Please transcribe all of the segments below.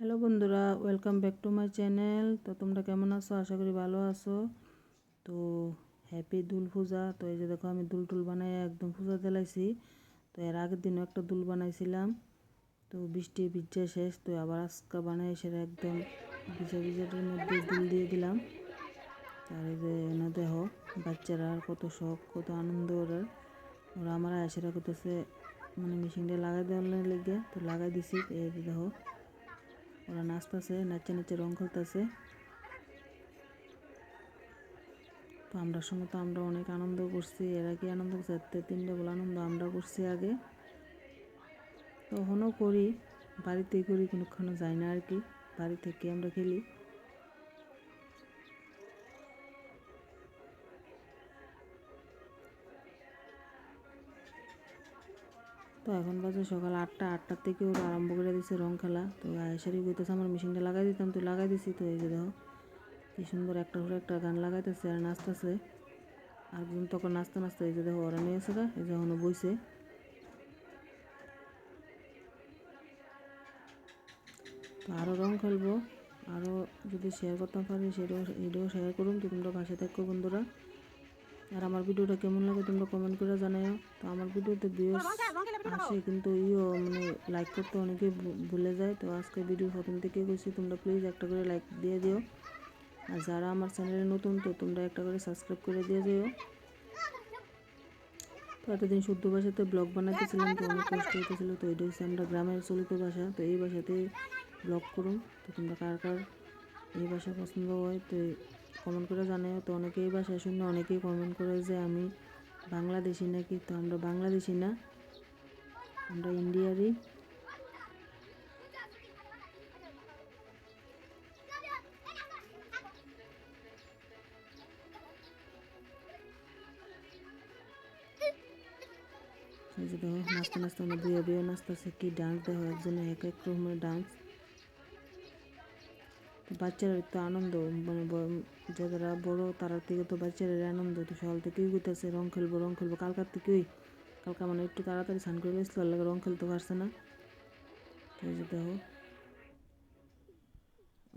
Hello বন্ধুরা welcome back to my channel তো তোমরা কেমন আছো? আশা করি ভালো আছো। তো হ্যাপি দুল পূজা। তো এই যে দেখো, আমি দুল টুল বানাই একদম পূজা দিলাইছি। তো এর আগের দিনও একটা দুল বানাইছিলাম। তো বৃষ্টি ভিজা শেষ। তো আবার আজকে বানাই সেটা একদম ভিজা ভিজাটার মধ্যে দুল দিয়ে দিলাম। আর এই যে এনে দেহ বাচ্চারা আর কত শখ, কত আনন্দ ওরা ওরা আমার আয়সেরা করতেছে মানে মেশিনটা লাগাই দেওয়ার লেগে। তো লাগাই দিছি, এই দেখো। ওরা নাচতেছে, নাচে নাচে রং খেলতেছে তো আমরা সঙ্গে তো আমরা অনেক আনন্দ করছি, এরা কি আনন্দ করছে? তিনটে বলে আনন্দ আমরা করছি আগে। তখনও করি বাড়িতে করি, কোনোক্ষণও যাই না আর কি। বাড়ি থেকে আমরা খেলি। তো এখন বাজে সকাল আটটা, আটটার থেকে ওরা আরম্ভ করে দিছে রং খেলা। তো আয়েসারি কইতেছে, আমার মেশিনটা লাগাই দিতাম তো লাগাই দিছি। তো এই যে দেখো, কি সুন্দর একটা করে একটা গান লাগাইতেছে আর নাচতেছে। আর একজন তখন নাচতে নাচতে এই যে দেখো ওরা নিয়ে এসে এই যে এখনও বইছে। তো আরও রং খেলব আরও যদি শেয়ার করতে পারি সেটাও, এটাও শেয়ার করুন তো তোমরা পাশে থাকো বন্ধুরা। আর আমার ভিডিওটা কেমন লাগে তোমরা কমেন্ট করে জানাও তো আমার ভিডিওতে ভিউস আসে, কিন্তু ইও মানে লাইক করতে অনেকে ভুলে যায়। তো আজকে ভিডিও প্রথম থেকে কইছি তোমরা প্লিজ একটা করে লাইক দিয়ে দিও। আর যারা আমার চ্যানেলে নতুন, তো তোমরা একটা করে সাবস্ক্রাইব করে দিয়ে যেও তো এতদিন শুদ্ধ ভাষাতে ব্লগ বানাতেছিলাম তো অনেক কষ্ট হইতেছিল। তো এটা হচ্ছে আমরা গ্রামের চলিত ভাষা, তো এই ভাষাতে ব্লগ করুন তো তোমরা কার কার এই ভাষা পছন্দ হয়, তো কমেন্ট করে জানাও তো অনেকে এই ভাষায় শুনে অনেকেই কমেন্ট করে যে আমি বাংলাদেশি নাকি? তো আমরা বাংলাদেশি না, আমরা ইন্ডিয়ারই। দেখো, নাচতে নাচতে আমরা দুয়ে দুয়ে নাচতেছে, কি ডান্স দেখো, একজনে এক এক রকমের ডান্স বাচ্চারা তো আনন্দ মানে যারা বড় তারা থেকে তো বাচ্চারা আনন্দ। তো সকাল থেকেই গইতেছে রং খেলব রং খেলব। কালকার থেকেই, কালকা মানে একটু তাড়াতাড়ি স্নান করে এসলো লাগে রং খেলতে পারছে না। দেখো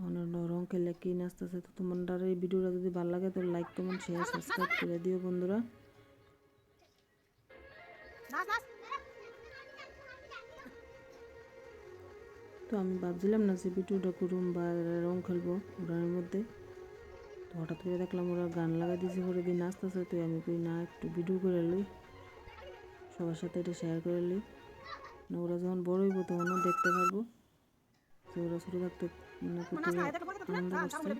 অন্যান্য রং খেলে কি নাচতেছে। তো তোমার এই ভিডিওটা যদি ভালো লাগে তো লাইক কমেন্ট শেয়ার সাবস্ক্রাইব করে দিও বন্ধুরা। তো আমি ভাবছিলাম না যে ভিডিওটা করুম বা রং খেলব উড়ানের মধ্যে। তো হঠাৎ করে দেখলাম ওরা গান লাগাই দিয়েছে পরে দিন নাচতেছে তো আমি কই না একটু ভিডিও করে লই সবার সাথে এটা শেয়ার করে লই। না ওরা যখন বড় হইব তখনও দেখতে পারব যে ওরা ছোটো থাকতে মানে আনন্দ করছে।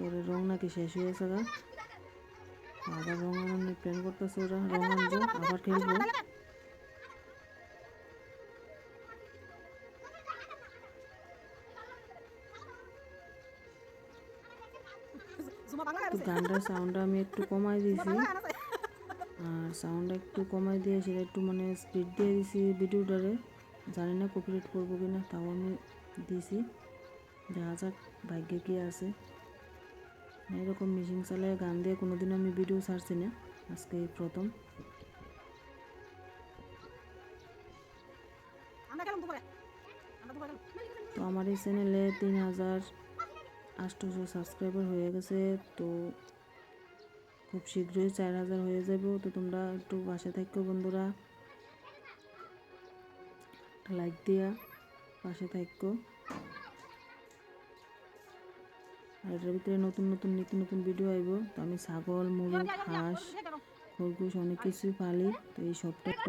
তোর রং নাকি শেষ হয়ে গেছে গা। আবার রং আনানোর প্ল্যান করতেছে ওরা। রং আনব আবার খেলব। গানটার সাউন্ডটা আমি একটু কমাই দিয়েছি আর সাউন্ডটা একটু কমাই দিয়ে সেটা একটু মানে স্পিড দিয়ে দিয়েছি ভিডিওটারে। জানি না কপিরাইট করব কিনা তাও আমি দিয়েছি দেখা যাক ভাগ্যে কি আছে। এরকম মেশিন চালায় গান দিয়ে কোনোদিন আমি ভিডিও ছাড়ছি না। আজকে এই প্রথম। তো আমার এই চ্যানেলে তিন হাজার আটশোশো সাবস্ক্রাইবার হয়ে গেছে তো খুব শীঘ্রই চার হাজার হয়ে যাব। তো তোমরা একটু বাসে থাকো বন্ধুরা। লাইক দিয়া পাশে থাকো। আর এটার ভিতরে নতুন নতুন, নিত্য নতুন ভিডিও আইব। তো আমি ছাগল, মুরগি, হাঁস, খরগোশ অনেক কিছুই পালি। তো এই সবটা